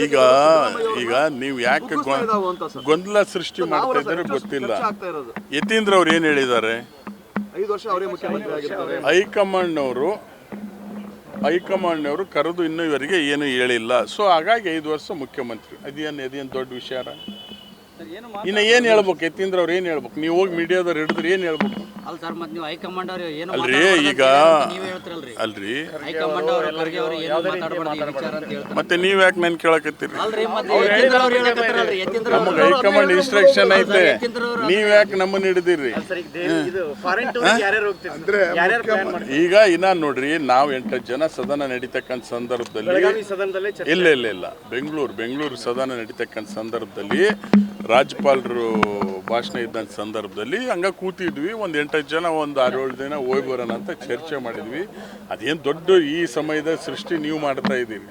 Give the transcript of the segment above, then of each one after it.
ಈಗ ಈಗ ನೀವು ಯಾಕೆ. ಗೊಂದಲ ಸೃಷ್ಟಿ ಮಾಡ್ತಾ ಇದ್ದಾರೆ ಗೊತ್ತಿಲ್ಲ. ಯತೀಂದ್ರ ಅವ್ರು ಏನು ಹೇಳಿದ್ದಾರೆ? ಹೈಕಮಾಂಡ್ ಅವರು ಹೈಕಮಾಂಡ್ ಅವರು ಕರೆದು ಇನ್ನೂ ಇವರಿಗೆ ಏನು ಹೇಳಿಲ್ಲ. ಸೊ ಹಾಗಾಗಿ ಐದು ವರ್ಷ ಮುಖ್ಯಮಂತ್ರಿ. ಅದೇನು ಅದೇನು ದೊಡ್ಡ ವಿಚಾರ? ಇನ್ನು ಏನು ಹೇಳ್ಬೇಕು? ಯತೀಂದ್ರ ಅವ್ರು ಏನು ಹೇಳ್ಬೇಕು? ನೀವು ಹೋಗಿ ಮೀಡಿಯಾದವ್ರು ಹಿಡಿದ್ರೆ ಏನು ಹೇಳ್ಬೇಕು? ಅಲ್ಲ ಸರ್ ಮತ್ತೆ ನೀವು ಹೈಕಮಾಂಡ್ ಅವ್ರು ಏನು ಅಲ್ರಿ ಈಗ ನೀವೇ ಹೇಳ್ತಿರಲ್ರಿ. ಅಲ್ರಿ. ಹೈಕಮಾಂಡ್ ಅವರು ಖರ್ಗೆ ಅವರು ಏನು ಮಾತಾಡಬಾರ್ದು ಈ ವಿಚಾರ ಅಂತ ಹೇಳ್ತಾರೆ. ಮತ್ತೆ ನೀವು ಯಾಕೆ ನಾನು ಕೇಳಕತ್ತೀರಿ? ಅಲ್ರಿ ಮತ್ತೆ ಯತೀಂದ್ರ ಅವ್ರು ಹೇಳಕತ್ತಾರಲ್ರಿ. ಯತೀಂದ್ರ ಅವ್ರು ನಮಗೆ ಹೈಕಮಾಂಡ್ ಇನ್ಸ್ಟ್ರಕ್ಷನ್ ಐತೆ. ನೀವ್ ಯಾಕೆ ನಮ್ಮನ್ನ ಹಿಡಿದಿರಿ? ಈಗ ಇನ್ನ ನೋಡ್ರಿ ನಾವು ಎಂಟು ಜನ ಸದನ ನಡೀತಕ್ಕಂಥ ಸಂದರ್ಭದಲ್ಲಿ ಇಲ್ಲ ಇಲ್ಲ ಇಲ್ಲ. ಬೆಂಗಳೂರು ಬೆಂಗಳೂರು ಸದನ ನಡೀತಕ್ಕಂಥ ಸಂದರ್ಭದಲ್ಲಿ ರಾಜ್ಯಪಾಲರು ಭಾಷಣ ಇದ್ದಂಥ ಸಂದರ್ಭದಲ್ಲಿ ಹಂಗೆ ಕೂತಿದ್ವಿ. ಒಂದು ಎಂಟತ್ತು ಜನ ಒಂದು ಆರೇಳು ಏಳು ದಿನ ಹೋಗಿ ಬರೋಣ ಅಂತ ಚರ್ಚೆ ಮಾಡಿದ್ವಿ. ಅದೇನು ದೊಡ್ಡ ಈ ಸಮಯದ ಸೃಷ್ಟಿ ನೀವು ಮಾಡ್ತಾ ಇದ್ದೀರಿ.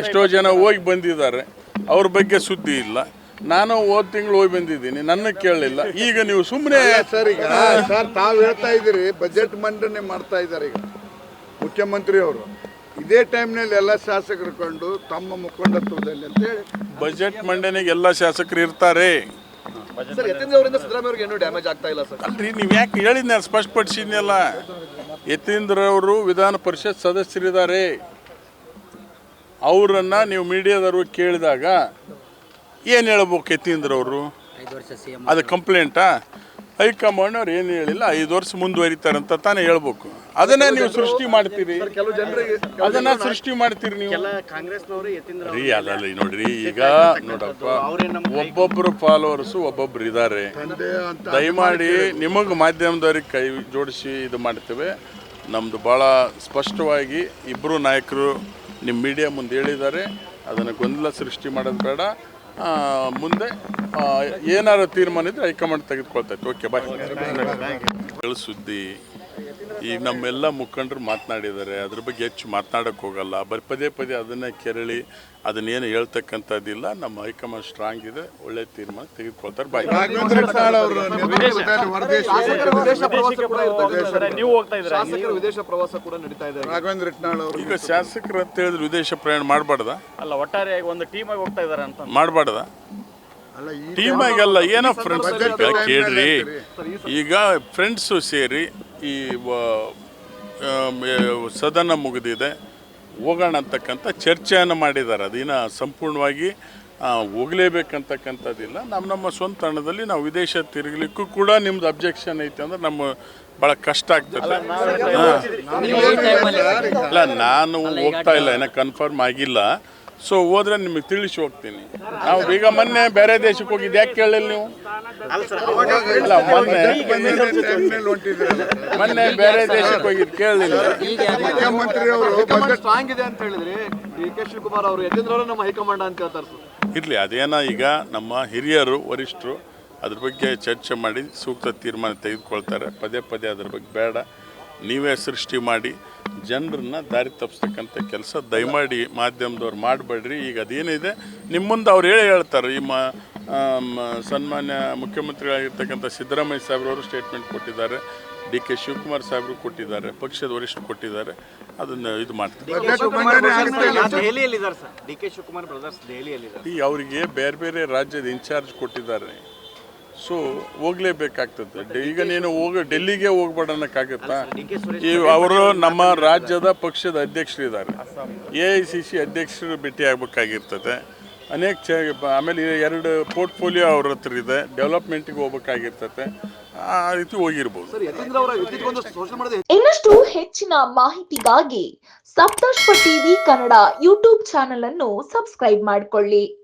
ಎಷ್ಟೋ ಜನ ಹೋಗಿ ಬಂದಿದ್ದಾರೆ. ಅವ್ರ ಬಗ್ಗೆ ಸುದ್ದಿ ಇಲ್ಲ. ನಾನು ಹೋದ ತಿಂಗಳು ಹೋಗಿ ಬಂದಿದ್ದೀನಿ. ನನ್ನ ಕೇಳಲಿಲ್ಲ. ಈಗ ನೀವು ಸುಮ್ಮನೆ ಸರ್ ಈಗ ಸರ್ ತಾವು ಹೇಳ್ತಾ ಇದ್ದೀರಿ ಬಜೆಟ್ ಮಂಡನೆ ಮಾಡ್ತಾ ಇದ್ದಾರೆ ಈಗ. ಮುಖ್ಯಮಂತ್ರಿ ಅವರು ಇದೇ ಟೈಮ್ನಲ್ಲಿ ಎಲ್ಲ ಶಾಸಕರು ಕಂಡು ತಮ್ಮ ಮುಖಂಡತ್ವದಲ್ಲಿ ಅಂತ ಹೇಳಿ. ಬಜೆಟ್ ಮಂಡನೆಗೆ ಎಲ್ಲ ಶಾಸಕರು ಇರ್ತಾರೆ. ಸರ್ ಯತೀಂದ್ರ ಅವರಿಂದ ಸಿದ್ದರಾಮಯ್ಯ ಅವ್ರಿಗೆ ಏನೂ ಡ್ಯಾಮೇಜ್ ಆಗ್ತಾ ಇಲ್ಲ ಸರ್. ಅಲ್ರಿ ನೀವು ಯಾಕೆ ಹೇಳಿದ್ನ ಸ್ಪಷ್ಟಪಡಿಸಿದ್ನಲ್ಲ? ಯತೀಂದ್ರ ಅವರು ವಿಧಾನ ಪರಿಷತ್ ಸದಸ್ಯರಿದ್ದಾರೆ. ಅವರನ್ನ ನೀವು ಮೀಡಿಯಾದವರು ಕೇಳಿದಾಗ ಏನು ಹೇಳ್ಬೇಕು ಯತೀಂದ್ರ ಅವರು? ಅದು ಕಂಪ್ಲೇಂಟಾ ಹೈಕಮಾಂಡ್ ಅವ್ರು ಏನು ಹೇಳಿಲ್ಲ ಐದು ವರ್ಷ ಮುಂದುವರಿತಾರೆ ಅಂತ ತಾನೇ ಹೇಳ್ಬೇಕು. ಅದನ್ನ ನೀವು ಸೃಷ್ಟಿ ಮಾಡ್ತೀರಿ. ಅದನ್ನ ಸೃಷ್ಟಿ ಮಾಡ್ತೀರಿ ನೀವು. ರೀ ನೋಡ್ರಿ ಈಗ ನೋಡಪ್ಪ ಒಬ್ಬೊಬ್ರು ಫಾಲೋವರ್ಸು ಒಬ್ಬೊಬ್ರು ಇದ್ದಾರೆ ದಯಮಾಡಿ ನಿಮಗೆ ಮಾಧ್ಯಮದವ್ರಿಗೆ ಕೈ ಜೋಡಿಸಿ ಇದು ಮಾಡ್ತೇವೆ. ನಮ್ಮದು ಭಾಳ ಸ್ಪಷ್ಟವಾಗಿ ಇಬ್ಬರು ನಾಯಕರು ನಿಮ್ಮ ಮೀಡಿಯಾ ಮುಂದೆ ಹೇಳಿದ್ದಾರೆ. ಅದನ್ನು ಗೊಂದಲ ಸೃಷ್ಟಿ ಮಾಡೋದು ಬೇಡ. ಮುಂದೆ ಏನಾದ್ರು ಏನಾರು ತೀರ್ಮಾನ ಇದ್ರೆ ಹೈಕಮಾಂಡ್ ತೆಗೆದುಕೊಳ್ತೈತೆ. ಓಕೆ ಬಾಯ್ ಸುದ್ದಿ ಈಗ ನಮ್ಮೆಲ್ಲ ಮುಖಂಡರು ಮಾತನಾಡಿದ್ದಾರೆ. ಅದ್ರ ಬಗ್ಗೆ ಹೆಚ್ಚು ಮಾತನಾಡೋಕೆ ಹೋಗಲ್ಲ. ಬರೀ ಪದೇ ಪದೇ ಅದನ್ನೇ ಕೆರಳಿ ಅದನ್ನೇನು ಹೇಳ್ತಕ್ಕಂಥದ್ದಿಲ್ಲ. ನಮ್ಮ ಹೈಕಮಾಂಡ್ ಸ್ಟ್ರಾಂಗ್ ಇದೆ. ಒಳ್ಳೆ ತೀರ್ಮಾನ ತೆಗೆದುಕೊಳ್ತಾರೆ. ಬಾಯ್. ಈಗ ಶಾಸಕರು ಅಂತ ಹೇಳಿದ್ರೆ ವಿದೇಶ ಪ್ರಯಾಣ ಮಾಡಬಾರ್ದ? ಅಲ್ಲ ಒಟ್ಟಾರೆಯಾಗಿ ಒಂದು ಟೀಮ್ ಆಗಿ ಹೋಗ್ತಾ ಇದಾರೆ ಅಂತ ಮಾಡಬಾರ್ದ? ಅಲ್ಲ ಈ ಟೀಮ್ ಆಗಲ್ಲ. ಏನೋ ಫ್ರೆಂಡ್ಸ್ ಕೇಳ್ರಿ. ಈಗ ಫ್ರೆಂಡ್ಸು ಸೇರಿ ಈ ಸದನ ಮುಗಿದಿದೆ. ಹೋಗೋಣ ಅಂತಕ್ಕಂಥ ಚರ್ಚೆಯನ್ನು ಮಾಡಿದ್ದಾರೆ. ಅದಿನ ಸಂಪೂರ್ಣವಾಗಿ ಹೋಗಲೇಬೇಕಂತಕ್ಕಂಥದ್ದಿಲ್ಲ. ನಮ್ಮ ನಮ್ಮ ಸ್ವಂತ ಹಣದಲ್ಲಿ ನಾವು ವಿದೇಶ ತಿರುಗಲಿಕ್ಕೂ ಕೂಡ ನಿಮ್ದು ಅಬ್ಜೆಕ್ಷನ್ ಐತೆ ಅಂದ್ರೆ ನಮ್ಮ ಭಾಳ ಕಷ್ಟ ಆಗ್ತದೆ. ಅಲ್ಲ ನಾನು ಹೋಗ್ತಾ ಇಲ್ಲ. ಏನೋ ಕನ್ಫರ್ಮ್ ಆಗಿಲ್ಲ. ಸೊ ಹೋದ್ರೆ ನಿಮಗೆ ತಿಳಿಸಿ ಹೋಗ್ತೀನಿ. ನಾವು ಈಗ ಮೊನ್ನೆ ಬೇರೆ ದೇಶಕ್ಕೆ ಹೋಗಿದ್ದು. ಯಾಕೆ ಕೇಳಲಿಲ್ಲ ನೀವು? ಅಲ್ಲ, ಮೊನ್ನೆ. ಮೊನ್ನೆ ಬೇರೆ ದೇಶಕ್ಕೆ ಹೋಗಿದ್ದು. ಕೇಳಲಿಲ್ಲ. ಮುಖ್ಯಮಂತ್ರಿ ಅವರು ಸ್ಟ್ರಾಂಗ್ ಇದೆ ಅಂತ ಹೇಳಿದ್ರಿ ಕೆ ಶಿವಕುಮಾರ್ ಅವರು ನಮ್ಮ ಹೈಕಮಾಂಡ್ ಅಂತ ಹೇಳ್ತಾರೆ ಇರಲಿ, ಅದೇನ ಈಗ ನಮ್ಮ ಹಿರಿಯರು, ವರಿಷ್ಠರು ಅದ್ರ ಬಗ್ಗೆ ಚರ್ಚೆ ಮಾಡಿ ಸೂಕ್ತ ತೀರ್ಮಾನ ತೆಗೆದುಕೊಳ್ತಾರೆ. ಪದೇ ಪದೇ ಅದ್ರ ಬಗ್ಗೆ ಬೇಡ. ನೀವೇ ಸೃಷ್ಟಿ ಮಾಡಿ ಜನರನ್ನ ದಾರಿ ತಪ್ಪಿಸ್ತಕ್ಕಂಥ ಕೆಲಸ ದಯಮಾಡಿ ಮಾಧ್ಯಮದವ್ರು ಮಾಡಬೇಡ್ರಿ. ಈಗ ಅದೇನಿದೆ? ನಿಮ್ಮ ಮುಂದೆ ಅವ್ರು ಹೇಳಿ ಹೇಳ್ತಾರೆ ಈ ಮ ಸನ್ಮಾನ್ಯ ಮುಖ್ಯಮಂತ್ರಿಗಳಾಗಿರ್ತಕ್ಕಂಥ ಸಿದ್ದರಾಮಯ್ಯ ಸಾಹೇಬ್ರವರು ಸ್ಟೇಟ್ಮೆಂಟ್ ಕೊಟ್ಟಿದ್ದಾರೆ ಡಿ ಕೆ ಶಿವಕುಮಾರ್ ಸಾಹೇಬರು ಕೊಟ್ಟಿದ್ದಾರೆ ಪಕ್ಷದ ವರಿಷ್ಠರು ಕೊಟ್ಟಿದ್ದಾರೆ ಅದನ್ನು ಇದು ಮಾಡ್ತಾರೆ. ಅವರಿಗೆ ಬೇರೆ ಬೇರೆ ರಾಜ್ಯದ ಇನ್ಚಾರ್ಜ್ ಕೊಟ್ಟಿದ್ದಾರೆ. ಸೊ ಹೋಗ್ಲೇಬೇಕಾಗ್ತದೆ. ಈಗ ನೀನು ಹೋಗ ಡೆಲ್ಲಿಗೆ ಹೋಗ್ಬೇಡ ಅನ್ನಕ್ಕಾಗತ್ತಾ ಡಿ ಕೆ ಸುರೇಶ್ ಈ ಅವರು ನಮ್ಮ ರಾಜ್ಯದ ಪಕ್ಷದ ಅಧ್ಯಕ್ಷರಿದ್ದಾರೆ. ಎ ಐ ಸಿ ಸಿ ಅಧ್ಯಕ್ಷರು ಭೇಟಿ ಆಗ್ಬೇಕಾಗಿರ್ತದೆ ಅನೇಕ ಚ ಆಮೇಲೆ ಎರಡು ಪೋರ್ಟ್ಫೋಲಿಯೋ ಅವ್ರ ಹತ್ರ ಇದೆ. ಡೆವಲಪ್ಮೆಂಟಿಗೆ ಹೋಗ್ಬೇಕಾಗಿರ್ತದೆ. ಆ ರೀತಿ ಹೋಗಿರ್ಬೋದು. ಇನ್ನಷ್ಟು ಹೆಚ್ಚಿನ ಮಾಹಿತಿಗಾಗಿ Saptashva TV Kannada YouTube channel ಅನ್ನು ಸಬ್ಸ್ಕ್ರೈಬ್ ಮಾಡಿಕೊಳ್ಳಿ.